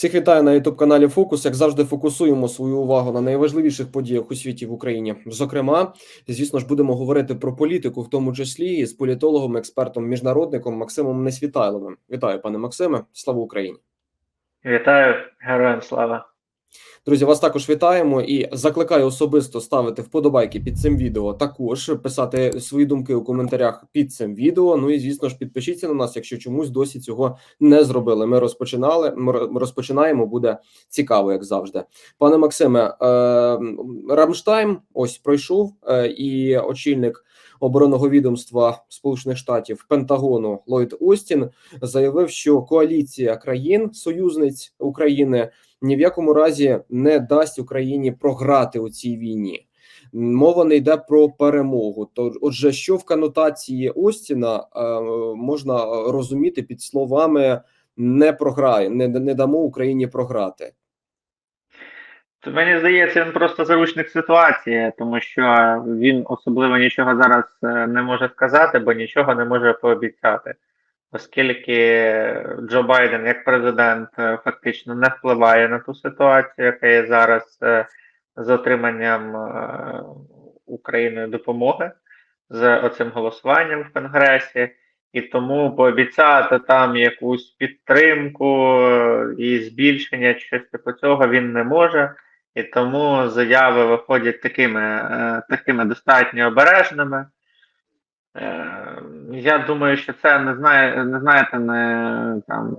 Всіх вітаю на youtube каналі Фокус. Як завжди, фокусуємо свою увагу на найважливіших подіях у світі в Україні. Зокрема, звісно ж, будемо говорити про політику, в тому числі і з політологом, експертом, міжнародником Максимом Несвітайловим. Вітаю, пане Максиме. Слава Україні! Вітаю, героям слава. Друзі, вас також вітаємо і закликаю особисто ставити вподобайки під цим відео. Також писати свої думки у коментарях під цим відео. Ну і звісно ж, підпишіться на нас, якщо чомусь досі цього не зробили. Ми розпочинали. Ми розпочинаємо. Буде цікаво, як завжди. Пане Максиме, е, Рамштайм ось пройшов е, і очільник. Оборонного відомства Сполучених Штатів Пентагону Ллойд Остін заявив, що коаліція країн союзниць України ні в якому разі не дасть Україні програти у цій війні. Мова не йде про перемогу. То, отже, що в канотації Остіна е, можна розуміти під словами не програє, не, не дамо Україні програти. Мені здається, він просто заручник ситуації, тому що він особливо нічого зараз е, не може сказати, бо нічого не може пообіцяти. Оскільки Джо Байден як президент е, фактично не впливає на ту ситуацію, яка є зараз е, з отриманням Україною допомоги з оцим голосуванням в Конгресі, і тому пообіцяти там якусь підтримку і збільшення щось типу цього він не може. І тому заяви виходять такими е, такими достатньо обережними. Е, я думаю, що це не знає, не знаєте, не там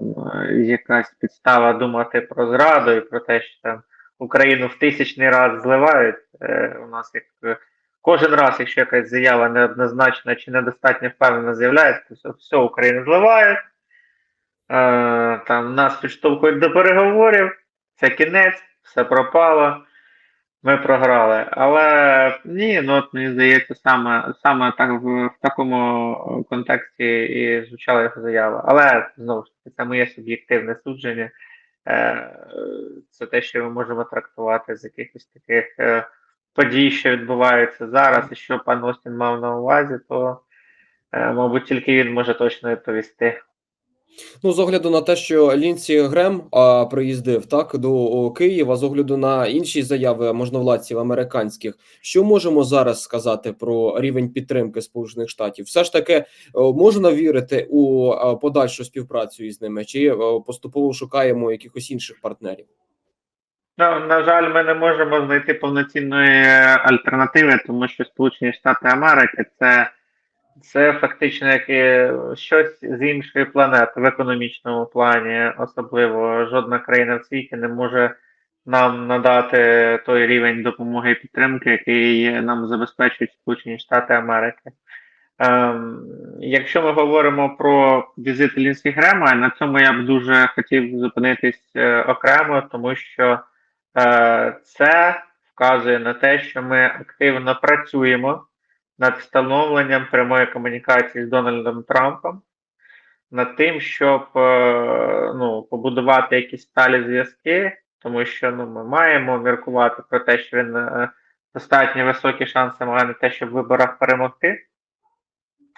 якась підстава думати про зраду і про те, що там Україну в тисячний раз зливають. Е, у нас як кожен раз, якщо якась заява неоднозначна чи недостатньо впевнено з'являється, то все, Україну зливають. Там нас підштовхують до переговорів, це кінець все пропало, ми програли. Але ні, ну от мені здається, саме саме так в, в такому контексті і звучала його заява. Але знову ж таки, це моє суб'єктивне судження. Е, Це те, що ми можемо трактувати з якихось таких е, подій, що відбуваються зараз, і що пан Остін мав на увазі, то, е, мабуть, тільки він може точно відповісти. Ну, з огляду на те, що Лінсі Грем а, приїздив так до Києва, з огляду на інші заяви можновладців американських, що можемо зараз сказати про рівень підтримки Сполучених Штатів? Все ж таки о, можна вірити у а, подальшу співпрацю із ними, чи о, поступово шукаємо якихось інших партнерів? Ну, на жаль, ми не можемо знайти повноцінної альтернативи, тому що Сполучені Штати Америки це. Це фактично як щось з іншої планети в економічному плані, особливо жодна країна в світі не може нам надати той рівень допомоги і підтримки, який нам забезпечують Сполучені Штати Америки. Ем, Якщо ми говоримо про візит Лінсі Грема, на цьому я б дуже хотів зупинитись е, окремо, тому що е, це вказує на те, що ми активно працюємо над встановленням прямої комунікації з Дональдом Трампом, над тим, щоб е, ну, побудувати якісь сталі зв'язки, тому що ну, ми маємо міркувати про те, що він е, достатньо високі шанси має на те, щоб в виборах перемогти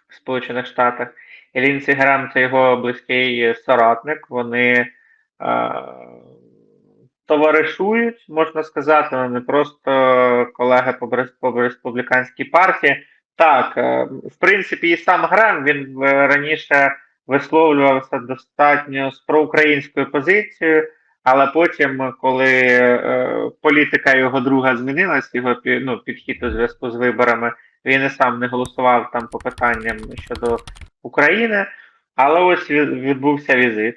в Сполучених Штатах. І Лінсі Грем це його близький соратник. Вони е, товаришують, можна сказати, вони просто колеги по, по республіканській партії. Так, е, в принципі, і сам Грем він е, раніше висловлювався достатньо з проукраїнською позицією, але потім, коли е, політика його друга змінилась, його ну, підхід у зв'язку з виборами, він і сам не голосував там по питанням щодо України. Але ось відбувся візит.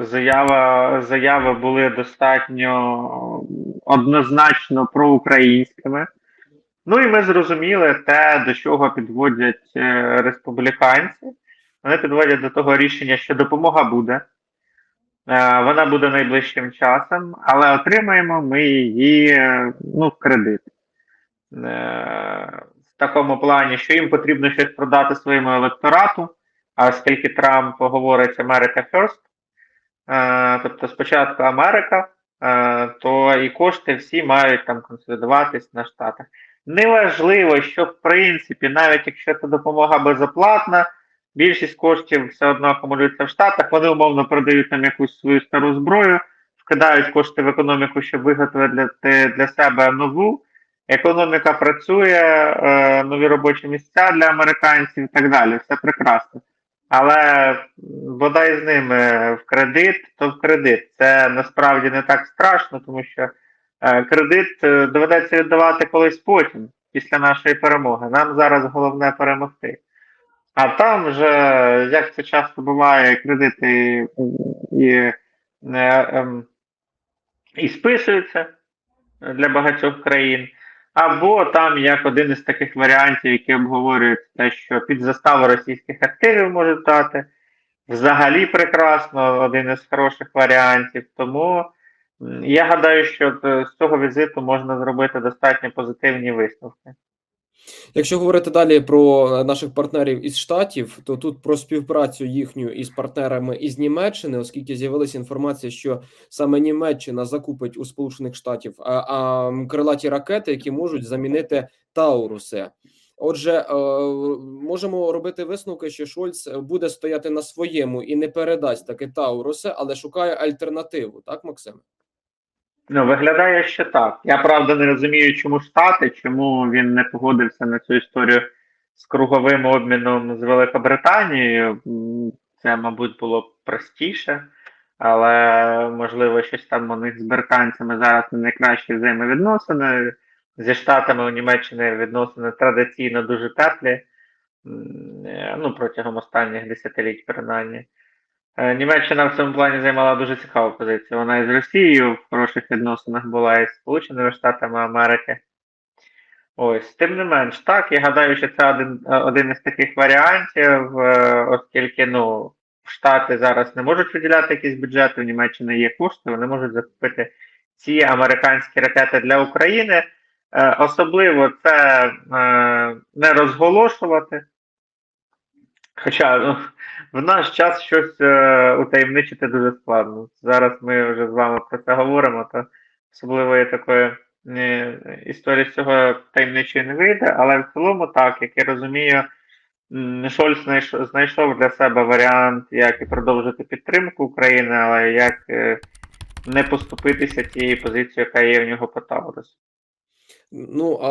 Заява, Заяви були достатньо однозначно проукраїнськими. Ну і ми зрозуміли те, до чого підводять е, республіканці. Вони підводять до того рішення, що допомога буде. Е, вона буде найближчим часом, але отримаємо ми її е, ну, в кредит. В такому плані, що їм потрібно щось продати своєму електорату, а оскільки Трамп говорить America First, тобто спочатку Америка, то і кошти всі мають там консолідуватись на Штатах. Неважливо, що в принципі, навіть якщо ця допомога безоплатна, більшість коштів все одно акумулюється в Штатах, вони умовно продають нам якусь свою стару зброю, вкидають кошти в економіку, щоб виготовити для себе нову. Економіка працює, е, нові робочі місця для американців і так далі. Все прекрасно. Але бодай з ними в кредит, то в кредит. Це насправді не так страшно, тому що кредит е, доведеться віддавати колись потім, після нашої перемоги. Нам зараз головне перемогти. А там вже, як це часто буває, кредити м, і, е, ем, і списуються для багатьох країн. Або там як один із таких варіантів, які обговорюють те, що під заставу російських активів можуть дати. Взагалі прекрасно, один із хороших варіантів. Тому я гадаю, що е, з цього візиту можна зробити достатньо позитивні висновки. Якщо говорити далі про е, наших партнерів із штатів, то тут про співпрацю їхню із партнерами із Німеччини, оскільки з'явилася інформація, що саме Німеччина закупить у Сполучених Штатів а, а, крилаті ракети, які можуть замінити Тауруси. Отже, е, можемо робити висновки, що Шольц буде стояти на своєму і не передасть таки Тауруси, але шукає альтернативу, так, Максим? Ну, виглядає, що так. Я правда не розумію, чому Штати, чому він не погодився на цю історію з круговим обміном з Великобританією. Це, мабуть, було простіше, але можливо, щось там у них з британцями зараз не найкращі взаємовідносини. Зі Штатами у Німеччини відносини традиційно дуже теплі. Е, Ну, протягом останніх десятиліть, принаймні. Е, Німеччина в цьому плані займала дуже цікаву позицію. Вона і з Росією в хороших відносинах була, і з Сполученими Штатами Америки. Ось, тим не менш, так, я гадаю, що це один, е, один із таких варіантів, е, оскільки ну, Штати зараз не можуть виділяти якісь бюджети, у Німеччини є кошти, вони можуть закупити ці американські ракети для України. Особливо це не розголошувати. Хоча ну, в наш час щось е, утаємничити дуже складно. Зараз ми вже з вами про це говоримо, то особливої такої е, історії з цього таємничої не вийде, але в цілому так, як я розумію, Шольц знайшов для себе варіант, як і продовжити підтримку України, але як е, не поступитися тією позицією, яка є в нього по Таурусу. Ну а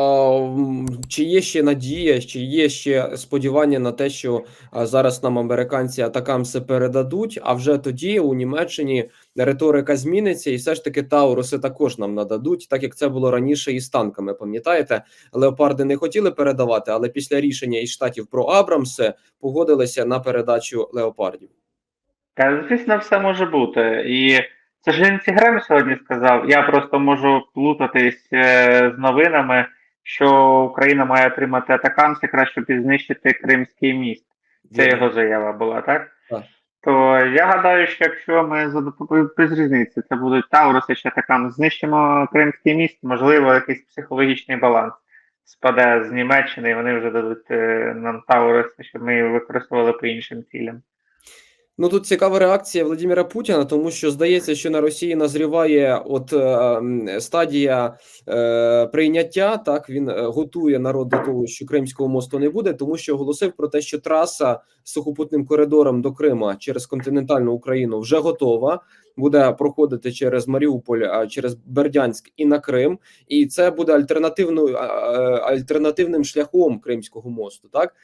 чи є ще надія, чи є ще сподівання на те, що зараз нам американці атакамси передадуть, а вже тоді у Німеччині риторика зміниться, і все ж таки Тауруси також нам нададуть, так як це було раніше із танками. Пам'ятаєте, леопарди не хотіли передавати, але після рішення із штатів про Абрамси погодилися на передачу леопардів. Звісно, все може бути. І це ж Лінсі Грем сьогодні сказав. Я просто можу плутатись е, з новинами, що Україна має отримати атакамс якраз щоб і знищити Кримський міст. Це Вірно. його заява була, так? Так. То я гадаю, що якщо ми за без різниці, це будуть Тауруси чи атакам, знищимо Кримський міст, можливо, якийсь психологічний баланс спаде з Німеччини, і вони вже дадуть е, нам Тауруси, щоб ми їх використовували по іншим цілям. Ну тут цікава реакція Владимира Путіна, тому що здається, що на Росії назріває от е, стадія е, прийняття. Так він е, готує народ до того, що Кримського мосту не буде, тому що оголосив про те, що траса з сухопутним коридором до Крима через континентальну Україну вже готова. Буде проходити через Маріуполь, через Бердянськ і на Крим, і це буде альтернативною альтернативним шляхом Кримського мосту. Так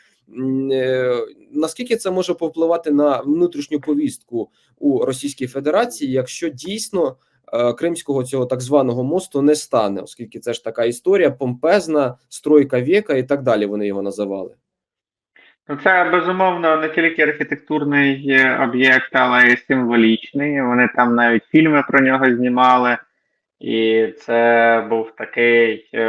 е, наскільки це може повпливати на внутрішню повістку у Російській Федерації, якщо дійсно е, кримського цього так званого мосту не стане, оскільки це ж така історія помпезна, стройка віка і так далі. Вони його називали. Ну, це безумовно не тільки архітектурний е, об'єкт, але й символічний. Вони там навіть фільми про нього знімали, і це був такий е,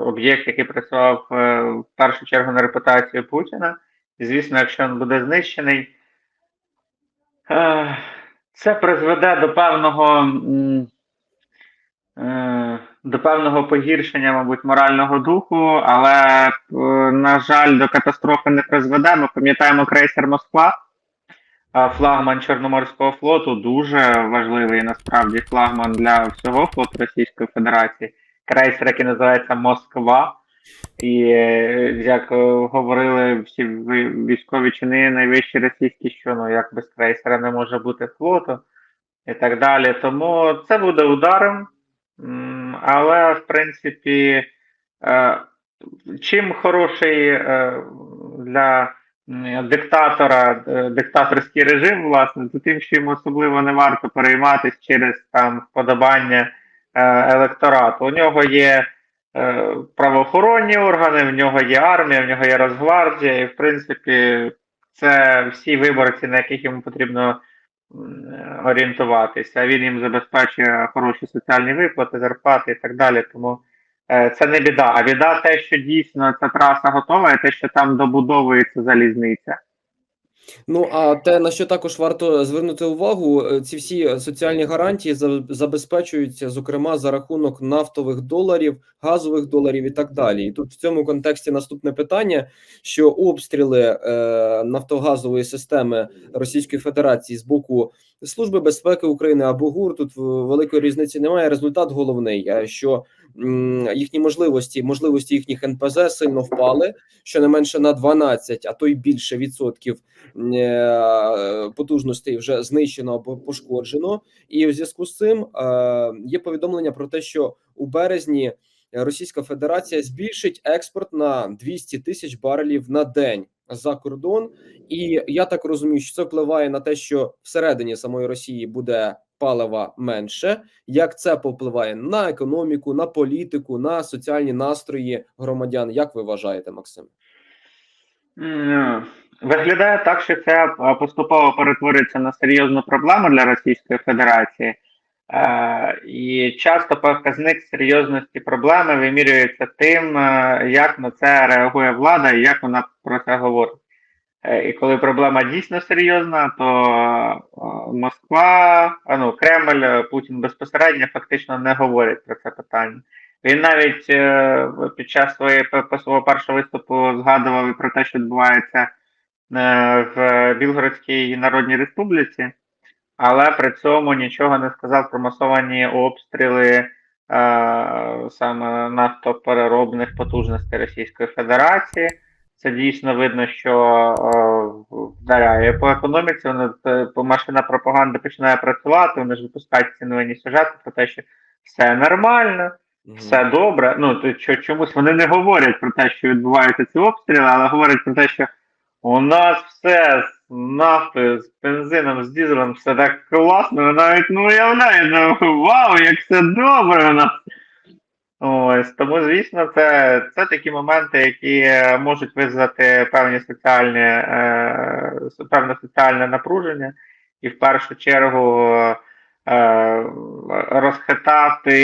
об'єкт, який працював е, в першу чергу на репутацію Путіна. І, звісно, якщо він буде знищений, це призведе до певного. Е, До певного погіршення, мабуть, морального духу, але, е, на жаль, до катастрофи не призведе. Ми пам'ятаємо крейсер Москва, флагман Чорноморського флоту, дуже важливий насправді флагман для всього флоту Російської Федерації. Крейсер, який називається Москва. І е, як е, говорили всі військові чини найвищі російські, що ну як без крейсера не може бути флоту. і так далі. Тому це буде ударом. Але, в принципі, е, чим хороший е, для диктатора е, диктаторський режим, власне, то тим, що йому особливо не варто перейматися через там вподобання електорату. У нього є правоохоронні органи, в нього є армія, в нього є Росгвардія, і в принципі, це всі виборці, на яких йому потрібно орієнтуватися. Він їм забезпечує хороші соціальні виплати, зарплати і так далі. Тому е, це не біда. А біда те, що дійсно ця траса готова, і те, що там добудовується залізниця. Ну а те, на що також варто звернути увагу, е, ці всі соціальні гарантії забезпечуються, зокрема, за рахунок нафтових доларів, газових доларів і так далі. І тут в цьому контексті наступне питання: що обстріли е, нафтогазової системи Російської Федерації з боку Служби безпеки України або ГУР тут великої різниці немає. Результат головний, е, що їхні можливості, можливості їхніх НПЗ сильно впали, щонайменше на 12, а то й більше відсотків е, потужностей вже знищено або пошкоджено. І в зв'язку з цим е, є повідомлення про те, що у березні Російська Федерація збільшить експорт на 200 тисяч барелів на день за кордон. І я так розумію, що це впливає на те, що всередині самої Росії буде палива менше. Як це повпливає на економіку, на політику, на соціальні настрої громадян? Як ви вважаєте, Максим? Виглядає так, що це е, поступово перетворюється на серйозну проблему для Російської Федерації. Е, і часто показник серйозності проблеми вимірюється тим, е, як на це реагує влада і як вона про це говорить. Е, і коли проблема дійсно серйозна, то е, Москва, а ну Кремль, е, Путін безпосередньо фактично не говорять про це питання. Він навіть під час своєї свого першого виступу згадував про те, що відбувається в Білгородській Народній Республіці, але при цьому нічого не сказав про масовані обстріли саме нафтопереробних потужностей Російської Федерації. Це дійсно видно, що е, вдаряє по економіці. Воно е, по машина пропаганди починає працювати. Вони ж випускають ці новинні сюжети про те, що все нормально, все добре. Ну то чомусь вони не говорять про те, що відбуваються ці обстріли, але говорять про те, що у нас все з нафтою, з бензином, з дізелем, все так класно. Ви навіть не уявляєте, вау, як все добре у нас. Ось тому, звісно, це, це такі моменти, які е, можуть визвати певні соціальні, е, певне соціальне напруження, і в першу чергу е, розхитати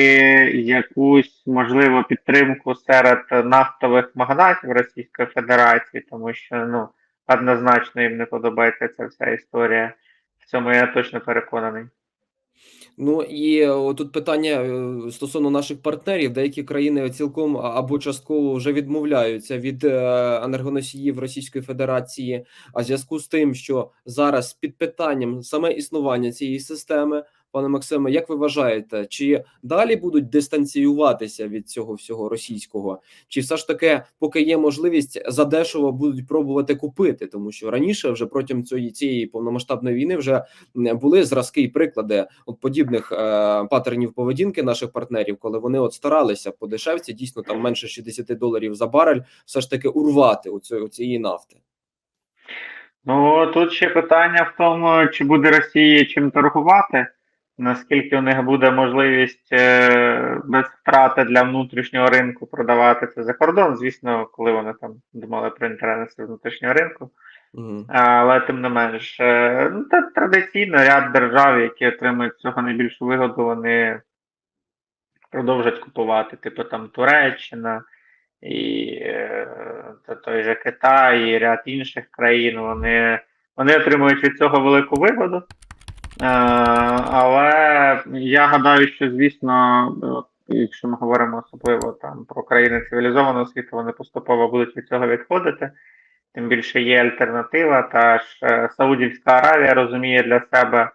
якусь можливу підтримку серед нафтових магнатів Російської Федерації, тому що ну однозначно їм не подобається ця вся історія. В цьому я точно переконаний. Ну і е, тут питання е, стосовно наших партнерів. Деякі країни цілком або частково вже відмовляються від е, енергоносіїв Російської Федерації. А зв'язку з тим, що зараз під питанням саме існування цієї системи, пане Максиме, як ви вважаєте, чи далі будуть дистанціюватися від цього всього російського, чи все ж таки, поки є можливість, задешево будуть пробувати купити, тому що раніше, вже протягом цієї цієї повномасштабної війни, вже були зразки і приклади от подібних е, патернів поведінки наших партнерів, коли вони от старалися по дешевці, дійсно там менше 60 доларів за барель, все ж таки урвати у цю- цієї нафти. Ну тут ще питання в тому, чи буде Росії чим торгувати, наскільки у них буде можливість е, без втрати для внутрішнього ринку продавати це за кордон. Звісно, коли вони там думали про інтерес з внутрішнього ринку. Угу. Але тим не менш, е, ну, та традиційно ряд держав, які отримують цього найбільшу вигоду, вони продовжать купувати, типу там Туреччина і е, той же Китай, і ряд інших країн, вони, вони отримують від цього велику вигоду. Е, але я гадаю, що звісно, якщо ми говоримо особливо там про країни цивілізованого світу, вони поступово будуть від цього відходити. Тим більше є альтернатива. Та ж е, Саудівська Аравія розуміє для себе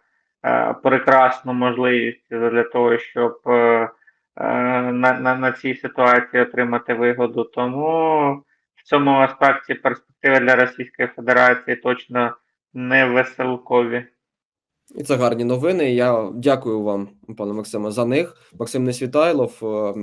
е, прекрасну можливість для того, щоб на, на, на цій ситуації отримати вигоду. Тому в цьому аспекті перспективи для Російської Федерації точно не веселкові. І це гарні новини. Я дякую вам, пане Максиме, за них. Максим Несвітайлов, е,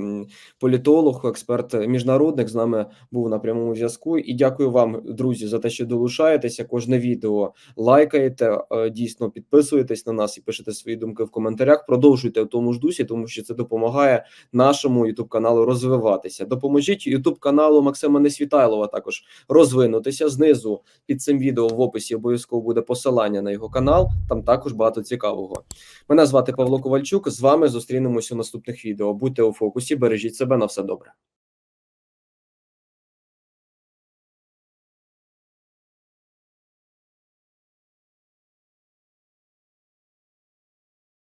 політолог, експерт міжнародник, з нами був на прямому зв'язку. І дякую вам, друзі, за те, що долучаєтеся. Кожне відео лайкаєте, е, дійсно підписуєтесь на нас і пишете свої думки в коментарях. Продовжуйте в тому ж дусі, тому що це допомагає нашому youtube каналу розвиватися. Допоможіть youtube каналу Максима Несвітайлова також розвинутися. Знизу під цим відео в описі обов'язково буде посилання на його канал. Там також багато цікавого. Мене звати Павло Ковальчук. З вами зустрінемось у наступних відео. Будьте у фокусі, бережіть себе на все добре.